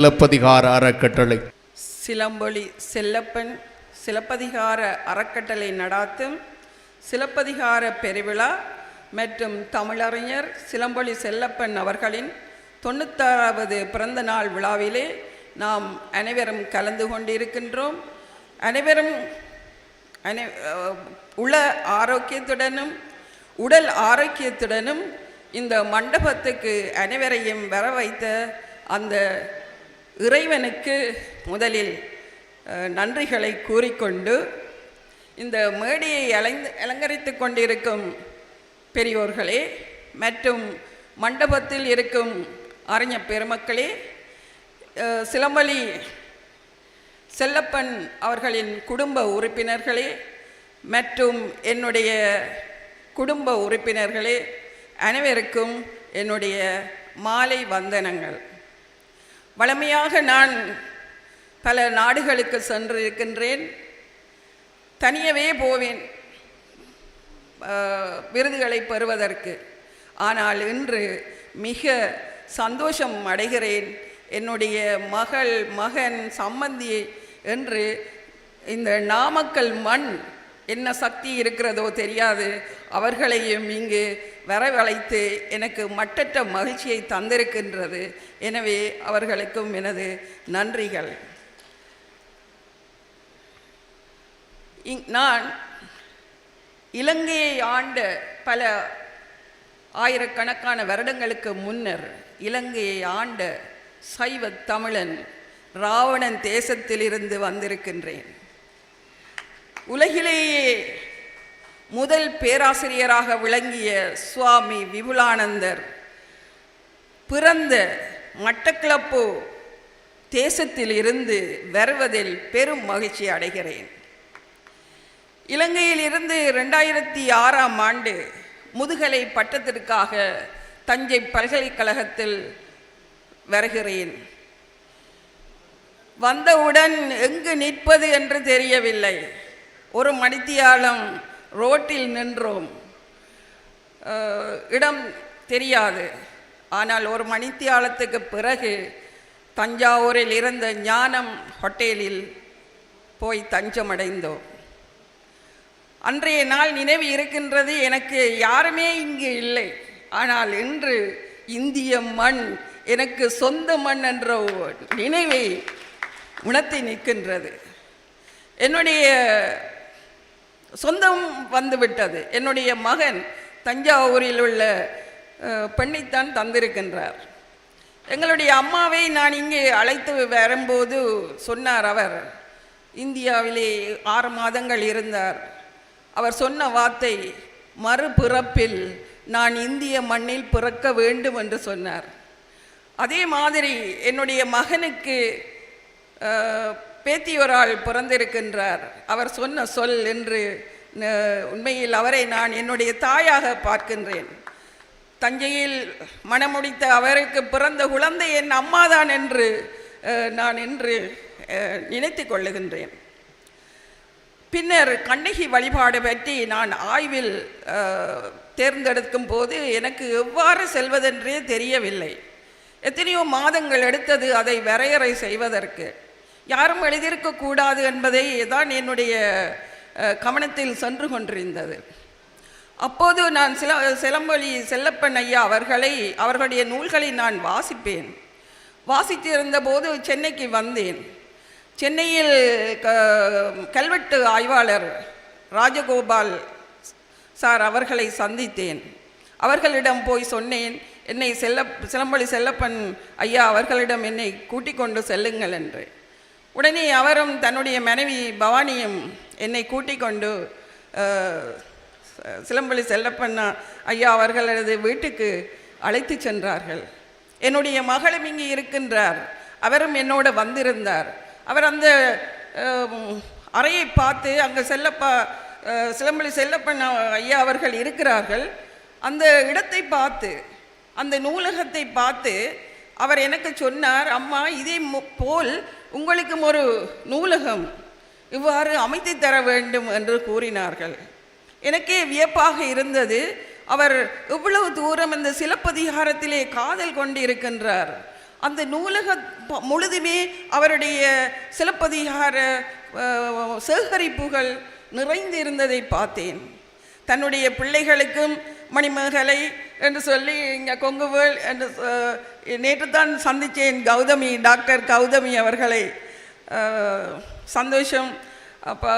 சிலப்பதிகார அறக்கட்டளை. சிலம்பொலி செல்லப்பன் சிலப்பதிகார அறக்கட்டளை நடாத்தும் சிலப்பதிகார பெருவிழா மற்றும் தமிழறிஞர் சிலம்பொலி செல்லப்பன் அவர்களின் தொண்ணூத்தாறாவது பிறந்த நாள் விழாவிலே நாம் அனைவரும் கலந்து கொண்டிருக்கின்றோம். அனைவரும் அனை உள ஆரோக்கியத்துடனும் உடல் ஆரோக்கியத்துடனும் இந்த மண்டபத்துக்கு அனைவரையும் வர வைத்த அந்த இறைவனுக்கு முதலில் நன்றிகளை கூறிக்கொண்டு இந்த மேடையை அலைந்து அலங்கரித்து கொண்டிருக்கும் பெரியோர்களே மற்றும் மண்டபத்தில் இருக்கும் அறிஞ பெருமக்களே சிலம்பலி செல்லப்பன் அவர்களின் குடும்ப உறுப்பினர்களே மற்றும் என்னுடைய குடும்ப உறுப்பினர்களே அனைவருக்கும் என்னுடைய மாலை வந்தனங்கள். வழமையாக நான் பல நாடுகளுக்கு சென்றிருக்கின்றேன். தனியவே போவேன் விருதுகளை பெறுவதற்கு. ஆனால் இன்று மிக சந்தோஷம் அடைகிறேன். என்னுடைய மகள் மகன் சம்மந்தி என்று இந்த நாமக்கல் மண் என்ன சக்தி இருக்கிறதோ தெரியாது. அவர்களையும் இங்கு வரவழைத்து எனக்கு மட்டற்ற மகிழ்ச்சியை தந்திருக்கின்றது. எனவே அவர்களுக்கும் எனது நன்றிகள். இங் நான் இலங்கையை ஆண்ட பல ஆயிரக்கணக்கான வருடங்களுக்கு முன்னர் இலங்கையை ஆண்ட சைவ தமிழன் ராவணன் தேசத்திலிருந்து வந்திருக்கின்றேன். உலகிலேயே முதல் பேராசிரியராக விளங்கிய சுவாமி விபுலானந்தர் பிறந்த மட்டக்கிளப்பு தேசத்தில் இருந்து வருவதில் பெரும் மகிழ்ச்சி அடைகிறேன். இலங்கையில் இருந்து ரெண்டாயிரத்தி ஆறாம் ஆண்டு முதுகலை பட்டத்திற்காக தஞ்சை பல்கலைக்கழகத்தில் வருகிறேன். வந்தவுடன் எங்கு நிற்பது என்று தெரியவில்லை. ஒரு மணித்தியாலம் ரோட்டில் நின்றோம். இடம் தெரியாது. ஆனால் ஒரு மணித்தியாலத்துக்கு பிறகு தஞ்சாவூரில் இருந்த ஞானம் ஹோட்டலில் போய் தஞ்சமடைந்தோம். அன்றைய நாள் நினைவு இருக்கின்றது எனக்கு யாருமே இங்கு இல்லை. ஆனால் இன்று இந்திய மண் எனக்கு சொந்த மண் என்ற நினைவை உணர்த்தி நிற்கின்றது. என்னுடைய சொந்தம் வந்துவிட்டது என்னுடைய மகன் தஞ்சாவூரில் உள்ள பெண்ணைத்தான் தந்திருக்கின்றார். எங்களுடைய அம்மாவை நான் இங்கே அழைத்து வரும்போது சொன்னார் அவர். இந்தியாவிலே ஆறு மாதங்கள் இருந்தார். அவர் சொன்ன வார்த்தை மறுபிறப்பில் நான் இந்திய மண்ணில் பிறக்க வேண்டும் என்று சொன்னார். அதே மாதிரி என்னுடைய மகனுக்கு பேத்தி ஒரு ஆள் பிறந்திருக்கின்றார். அவர் சொன்ன சொல் என்று உண்மையில் அவரை நான் என்னுடைய தாயாக பார்க்கின்றேன். தஞ்சையில் மணமுடித்த அவருக்கு பிறந்த குழந்தை என் அம்மாதான் என்று நான் என்று நினைத்து கொள்ளுகின்றேன். பின்னர் கண்ணகி வழிபாடு பற்றி நான் ஆய்வில் தேர்ந்தெடுக்கும் போது எனக்கு எவ்வாறு செல்வதென்றே தெரியவில்லை. எத்தனையோ மாதங்கள் எடுத்தது அதை வரையறை செய்வதற்கு. யாரும் எழுதியிருக்கக்கூடாது என்பதை தான் என்னுடைய கவனத்தில் சென்று கொண்டிருந்தது. அப்போது நான் சில சிலம்பொலி செல்லப்பன் ஐயா அவர்களை அவர்களுடைய நூல்களை நான் வாசிப்பேன். வாசித்திருந்த போது சென்னைக்கு வந்தேன். சென்னையில் க கல்வெட்டு ஆய்வாளர் ராஜகோபால் சார் அவர்களை சந்தித்தேன். அவர்களிடம் போய் சொன்னேன் என்னை செல்ல சிலம்பொலி செல்லப்பன் ஐயா அவர்களிடம் என்னை கூட்டிக் கொண்டு செல்லுங்கள் என்று. உடனே அவரும் தன்னுடைய மனைவி பவானியும் என்னை கூட்டிக் கொண்டு சிலம்பொலி செல்லப்பண்ணா ஐயா அவர்களது வீட்டுக்கு அழைத்து சென்றார்கள். என்னுடைய மகளும் இங்கே இருக்கின்றார். அவரும் என்னோட வந்திருந்தார். அவர் அந்த அறையை பார்த்து அங்கே செல்லப்பா சிலம்பொலி செல்லப்பண்ணா ஐயா அவர்கள் இருக்கிறார்கள். அந்த இடத்தை பார்த்து அந்த நூலகத்தை பார்த்து அவர் எனக்கு சொன்னார் அம்மா இதே போல் உங்களுக்கும் ஒரு நூலகம் இவ்வாறு அமைத்து தர வேண்டும் என்று கூறினார்கள். எனக்கே வியப்பாக இருந்தது. அவர் இவ்வளவு தூரம் இந்த சிலப்பதிகாரத்திலே காதல் கொண்டிருக்கின்றார். அந்த நூலக முழுதுமே அவருடைய சிலப்பதிகார சேகரிப்புகள் நிறைந்திருந்ததை பார்த்தேன். தன்னுடைய பிள்ளைகளுக்கும் மணிமேகலை என்று சொல்லி இங்கே கொங்குவேள் என்று நேற்று தான் சந்தித்தேன் கௌதமி டாக்டர் கௌதமி அவர்களை. சந்தோஷம். அப்போ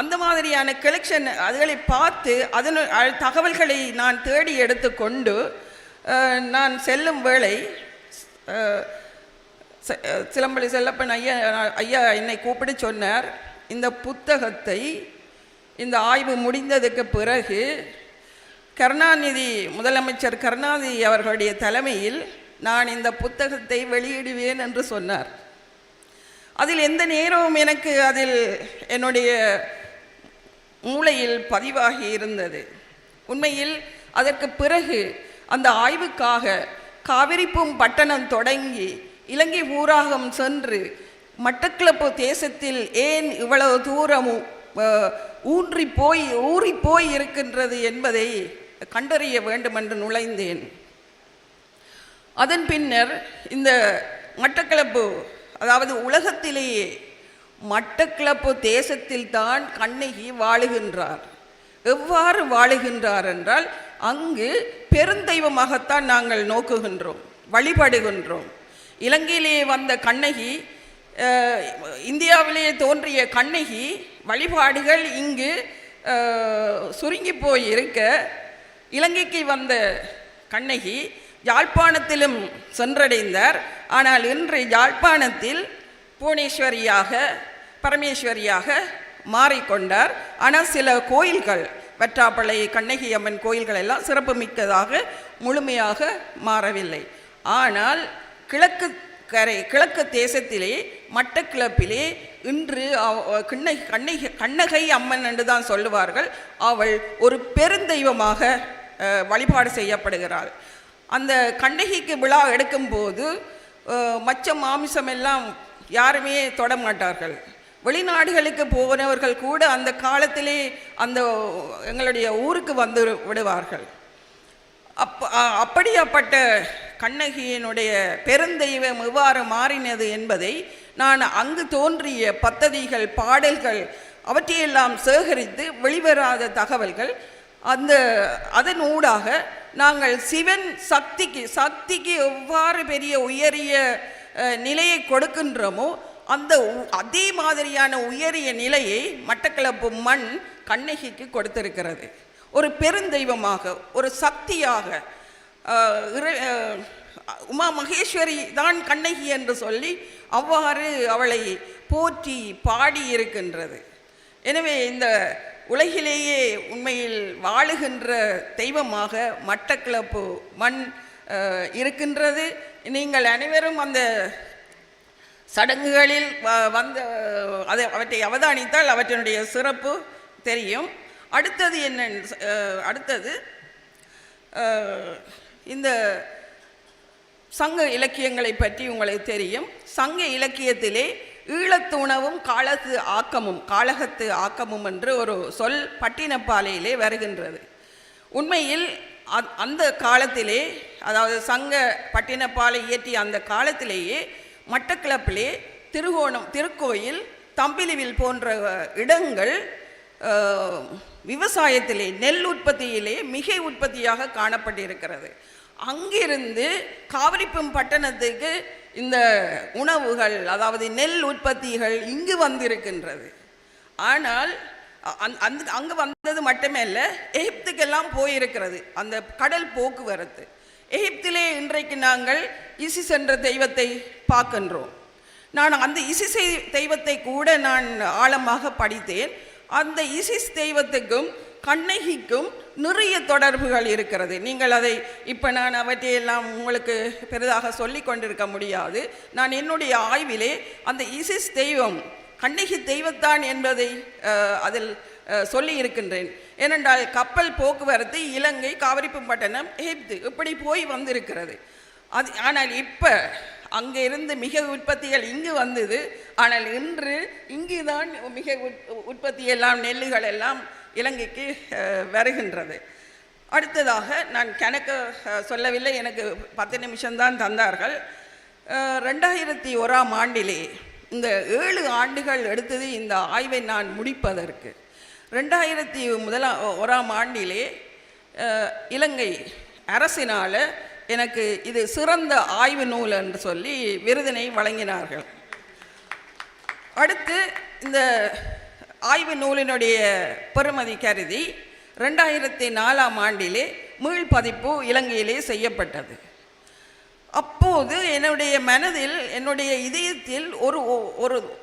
அந்த மாதிரியான கலெக்ஷன் அதுகளை பார்த்து அதன் தகவல்களை நான் தேடி எடுத்துக்கொண்டு நான் செல்லும் வேளை சிலம்பலி செல்லப்பன் ஐயா ஐயா என்னை கூப்பிட்டு சொன்னார். இந்த புத்தகத்தை இந்த ஆய்வு முடிந்ததுக்கு பிறகு கருணாநிதி முதலமைச்சர் கருணாநிதி அவர்களுடைய தலைமையில் நான் இந்த புத்தகத்தை வெளியிடுவேன் என்று சொன்னார். அதில் எந்த நேரமும் எனக்கு அதில் என்னுடைய மூளையில் பதிவாகி இருந்தது. உண்மையில் அதற்கு பிறகு அந்த ஆய்வுக்காக காவிரிப்பும் பட்டணம் தொடங்கி இலங்கை ஊராகம் சென்று மட்டக்களப்பு தேசத்தில் ஏன் இவ்வளவு தூரமும் ஊன்றி போய் ஊறி போய் இருக்கின்றது என்பதை கண்டறிய வேண்டுமென்று நுழைந்தேன். அதன் பின்னர் இந்த மட்டக்களப்பு அதாவது உலகத்திலேயே மட்டக்களப்பு தேசத்தில் தான் கண்ணகி வாழுகின்றார். எவ்வாறு வாழுகின்றார் என்றால் அங்கு பெருந்தெய்வமாகத்தான் நாங்கள் நோக்குகின்றோம் வழிபடுகின்றோம். இலங்கையிலேயே வந்த கண்ணகி இந்தியாவிலேயே தோன்றிய கண்ணகி வழிபாடுகள் இங்கு சுருங்கி போய் இருக்க இலங்கைக்கு வந்த கண்ணகி யாழ்ப்பாணத்திலும் சென்றடைந்தார். ஆனால் இன்று யாழ்ப்பாணத்தில் புவனேஸ்வரியாக பரமேஸ்வரியாக மாறிக்கொண்டார். ஆனால் சில கோயில்கள் வற்றாப்பளை கண்ணகி அம்மன் கோயில்கள் எல்லாம் சிறப்புமிக்கதாக முழுமையாக மாறவில்லை. ஆனால் கிழக்கு கரை கிழக்கு தேசத்திலே மட்டக்கிழப்பிலே இன்று கிண்ணை கண்ணை கண்ணகி கண்ணகை அம்மன் என்று தான் சொல்லுவார்கள். அவள் ஒரு பெருந்தெய்வமாக வழிபாடு செய்யப்படுகிறாள். அந்த கண்ணகிக்கு விழா எடுக்கும்போது அஹ், மச்சம் மாமிசம் எல்லாம் யாருமே தொட மாட்டார்கள். வெளிநாடுகளுக்கு போனவர்கள் கூட அந்த காலத்திலே அந்த எங்களுடைய ஊருக்கு வந்து விடுவார்கள். அப்ப அப்படியாப்பட்ட கண்ணகியினுடைய பெருந்தெய்வம் எவ்வாறு மாறினது என்பதை நான் அங்கு தோன்றிய பத்ததிகள் பாடல்கள் அவற்றையெல்லாம் சேகரித்து வெளிவராத தகவல்கள். அந்த அதன் ஊடாக நாங்கள் சிவன் சக்திக்கு சக்திக்கு எவ்வாறு பெரிய உயரிய நிலையை கொடுக்கின்றோமோ அந்த அதே மாதிரியான உயரிய நிலையை மட்டக்களப்பு மண் கண்ணகிக்கு கொடுத்திருக்கிறது. ஒரு பெருந்தெய்வமாக ஒரு சக்தியாக உமா மகேஸ்வரி தான் கண்ணகி என்று சொல்லி அவ்வாறு அவளை போற்றி பாடி இருக்கின்றது. எனவே இந்த உலகிலேயே உண்மையில் வாழுகின்ற தெய்வமாக மட்டக்களப்பு மண் இருக்கின்றது. நீங்கள் அனைவரும் அந்த சடங்குகளில் வந்த அதை அவற்றை அவதானித்தால் அவற்றினுடைய சிறப்பு தெரியும். அடுத்தது என்ன அடுத்தது இந்த சங்க இலக்கியங்களை பற்றி உங்களுக்கு தெரியும். சங்க இலக்கியத்திலே ஈழத்துணவும் காலத்து ஆக்கமும் காலகத்து ஆக்கமும் என்று ஒரு சொல் பட்டினப்பாலையிலே வருகின்றது. உண்மையில் அ- அந்த காலத்திலே அதாவது சங்க பட்டினப்பாலை இயற்றிய அந்த காலத்திலேயே மட்டக்கிளப்பிலே திருகோணம் திருக்கோயில் தம்பிலிவில் போன்ற இடங்கள் விவசாயத்திலே நெல் உற்பத்தியிலே மிகை உற்பத்தியாக காணப்பட்டிருக்கிறது. அங்கிருந்து காவிரிப்பும் பட்டணத்துக்கு இந்த உணவுகள் அதாவது நெல் உற்பத்திகள் இங்கு வந்திருக்கின்றது. ஆனால் அந்த- அங்கே வந்தது மட்டுமே இல்லை எகிப்துக்கெல்லாம் போயிருக்கிறது அந்த கடல் போக்குவரத்து. எகிப்திலே இன்றைக்கு நாங்கள் இசிஸ் என்ற தெய்வத்தை பார்க்கின்றோம். நான் அந்த இசிசை தெய்வத்தை கூட நான் ஆழமாக படித்தேன். அந்த இசிஸ் தெய்வத்துக்கும் கண்ணகிக்கும் நிறைய தொடர்புகள் இருக்கிறது. நீங்கள் அதை இப்போ நான் அவற்றையெல்லாம் உங்களுக்கு பெரிதாக சொல்லி கொண்டிருக்க முடியாது. நான் என்னுடைய ஆய்விலே அந்த இசிஸ் தெய்வம் கண்ணகி தெய்வத்தான் என்பதை அதில் சொல்லி இருக்கின்றேன். ஏனென்றால் கப்பல் போக்குவரத்து இலங்கை காவிரிப்பம்பட்டணம் எகிப்து இப்படி போய் வந்திருக்கிறது. அது ஆனால் இப்போ அங்கே இருந்து மிக உற்பத்திகள் இங்கு வந்தது. ஆனால் இன்று இங்கு தான் மிக உற் உற்பத்தி எல்லாம் நெல்லுகள் எல்லாம் இலங்கைக்கு வருகின்றது. அடுத்ததாக நான் கணக்கு சொல்லவில்லை. எனக்கு பத்து நிமிஷம்தான் தந்தார்கள். ரெண்டாயிரத்தி ஓராம் ஆண்டிலே இந்த ஏழு ஆண்டுகள் எடுத்தது இந்த ஆய்வை நான் முடிப்பதற்கு. ரெண்டாயிரத்தி முதலா ஓராம் ஆண்டிலே இலங்கை அரசினால் எனக்கு இது சிறந்த ஆய்வு நூல் என்று சொல்லி விருதினை வழங்கினார்கள். அடுத்து இந்த ஆய்வு நூலினுடைய பெருமதி கருதி ரெண்டாயிரத்தி நாலாம் ஆண்டிலே மீள் பதிப்பு இலங்கையிலே செய்யப்பட்டது. அப்போது என்னுடைய மனதில் என்னுடைய இதயத்தில் ஒரு ஒ- ஒரு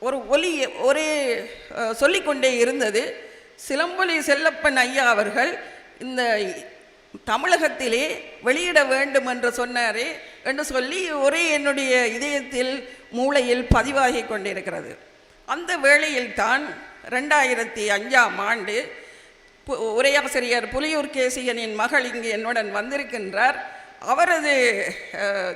ஒரு ஒலி ஒரே சொல்லிக்கொண்டே இருந்தது. சிலம்பொலி செல்லப்பன் ஐயா அவர்கள் இந்த தமிழகத்திலே வெளியிட வேண்டும் என்று சொன்னாரே என்று சொல்லி ஒரே என்னுடைய இதயத்தில் மூளையில் பதிவாகி கொண்டிருக்கிறது. அந்த வேளையில்தான் ரெண்டாயிரத்தி அஞ்சாம் ஆண்டு பு- உரையாசிரியர் புலியூர் கேசியனின் மகள் இங்கு என்னுடன் வந்திருக்கின்றார். அவரது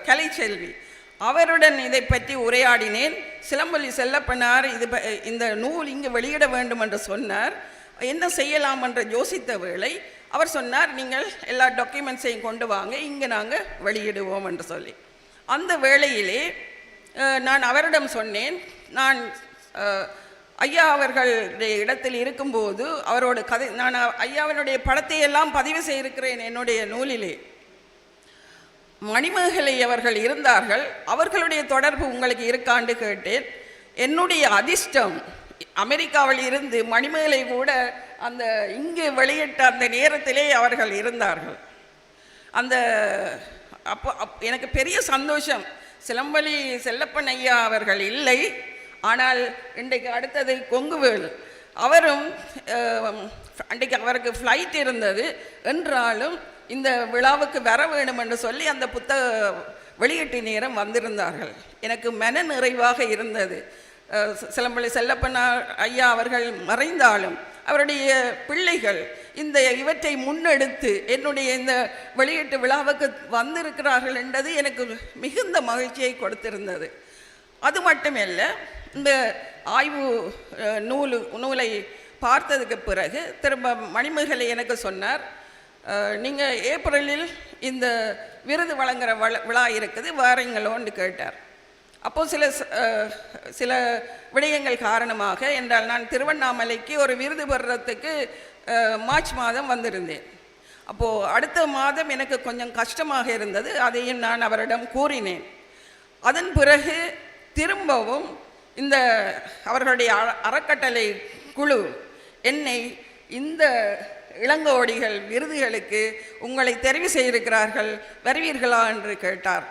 கலைச்செல்வி அவருடன் இதை பற்றி உரையாடினேன். சிலம்பொலி செல்லப்பனார் இது ப- இந்த நூல் இங்கு வெளியிட வேண்டும் என்று சொன்னார். என்ன செய்யலாம் என்று யோசித்த வேளை அவர் சொன்னார் நீங்கள் எல்லா டாக்குமெண்ட்ஸையும் கொண்டு வாங்க இங்கே நாங்கள் வெளியிடுவோம் என்று சொல்லி. அந்த வேளையிலே நான் அவரிடம் சொன்னேன் நான் ஐயா அவர்களுடைய இடத்தில் இருக்கும்போது அவரோட கதை நான் ஐயாவினுடைய படத்தை எல்லாம் பதிவு செய்திருக்கிறேன் என்னுடைய நூலிலே. மணிமேகலை அவர்கள் இருந்தார்கள். அவர்களுடைய தொடர்பு உங்களுக்கு இருக்காண்டு கேட்டேன். என்னுடைய அதிர்ஷ்டம் அமெரிக்காவில் இருந்து மணிமேகலை கூட அந்த இங்கு வெளியிட்ட அந்த நேரத்திலே அவர்கள் இருந்தார்கள். அந்த அப்போ எனக்கு பெரிய சந்தோஷம். சிலம்பலி செல்லப்பன் ஐயா அவர்கள் இல்லை. ஆனால் இன்றைக்கு அடுத்தது கொங்குவேல் அவரும் அன்றைக்கு அவருக்கு ஃப்ளைட் இருந்தது. என்றாலும் இந்த விழாவுக்கு வர வேண்டும் என்று சொல்லி அந்த புத்தக வெளியீட்டு நேரம் வந்திருந்தார்கள். எனக்கு மன நிறைவாக இருந்தது. சிலம்பள்ளி செல்லப்பனா ஐயா அவர்கள் மறைந்தாலும் அவருடைய பிள்ளைகள் இந்த இவற்றை முன்னெடுத்து என்னுடைய இந்த வெளியீட்டு விழாவுக்கு வந்திருக்கிறார்கள் என்றது எனக்கு மிகுந்த மகிழ்ச்சியை கொடுத்திருந்தது. அது மட்டுமல்ல இந்த ஆய்வு நூல் நூலு நூலை பார்த்ததுக்கு பிறகு திரும்ப மணிமகளை எனக்கு சொன்னார் நீங்கள் ஏப்ரலில் இந்த விருது வழங்குகிற வள விழா இருக்குது வாரீங்களோன்னு கேட்டார். அப்போது சில சில விடயங்கள் காரணமாக என்றால் நான் திருவண்ணாமலைக்கு ஒரு விருது பெறுறதுக்கு மார்ச் மாதம் வந்திருந்தேன். அப்போது அடுத்த மாதம் எனக்கு கொஞ்சம் கஷ்டமாக இருந்தது அதையும் நான் அவரிடம் கூறினேன். அதன் பிறகு திரும்பவும் இந்த அவர்களுடைய அறக்கட்டளை குழு என்னை இந்த இளங்கோடிகள் விருதுகளுக்கு உங்களை தெரிவு செய்திருக்கிறார்கள் வருவீர்களா என்று கேட்டார்.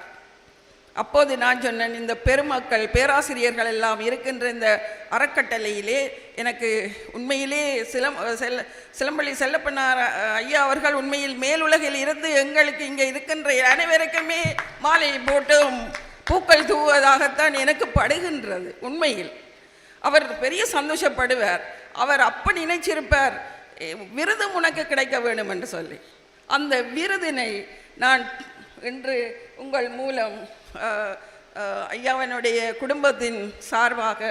அப்போது நான் சொன்னேன் இந்த பெருமக்கள் பேராசிரியர்கள் எல்லாம் இருக்கின்ற இந்த அறக்கட்டளையிலே எனக்கு உண்மையிலே சிலம் செல்ல சிலம்பள்ளி செல்லப்பனார் ஐயா அவர்கள் உண்மையில் மேலுலகில் இருந்து எங்களுக்கு இங்கே இருக்கின்ற அனைவருக்குமே மாலை போட்டும். பூக்கள் தூவதாகத்தான் எனக்கு படுகின்றது உண்மையில். அவர் பெரிய சந்தோஷப்படுவார். அவர் அப்போ நினைச்சிருப்பார் விருதும் விருது உனக்கு கிடைக்க வேண்டும் என்று சொல்லி. அந்த விருதினை நான் இன்று உங்கள் மூலம் ஐயாவனுடைய குடும்பத்தின் சார்பாக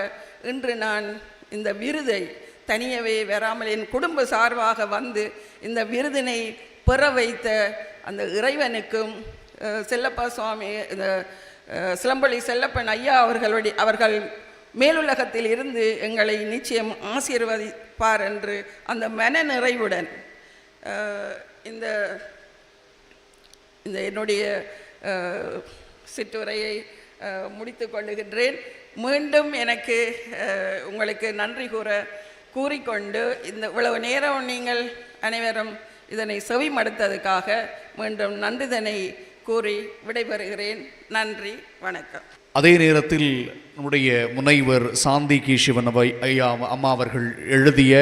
இன்று நான் இந்த விருதை தனியவே வராமல் என் குடும்ப சார்பாக வந்து இந்த விருதினை பெற வைத்த அந்த இறைவனுக்கும் செல்லப்பா சுவாமி இந்த அஹ், சிலம்பள்ளி செல்லப்பன் ஐயா அவர்களுடைய அவர்கள் மேலுலகத்தில் இருந்து எங்களை நிச்சயம் ஆசீர்வதிப்பார் என்று அந்த மன நிறைவுடன் இந்த இந்த என்னுடைய சிற்றுரையை முடித்து கொள்ளுகின்றேன். மீண்டும் எனக்கு உங்களுக்கு நன்றி கூற கூறிக்கொண்டு இந்த இவ்வளவு நேரம் நீங்கள் அனைவரும் இதனை செவிமடுத்ததுக்காக மீண்டும் நன்றிதனை கூறி விடைபெறுகிறேன். நன்றி வணக்கம். அதே நேரத்தில் நம்முடைய முனைவர் சாந்தி கி சிவன் ஐயா அம்மா அவர்கள் எழுதிய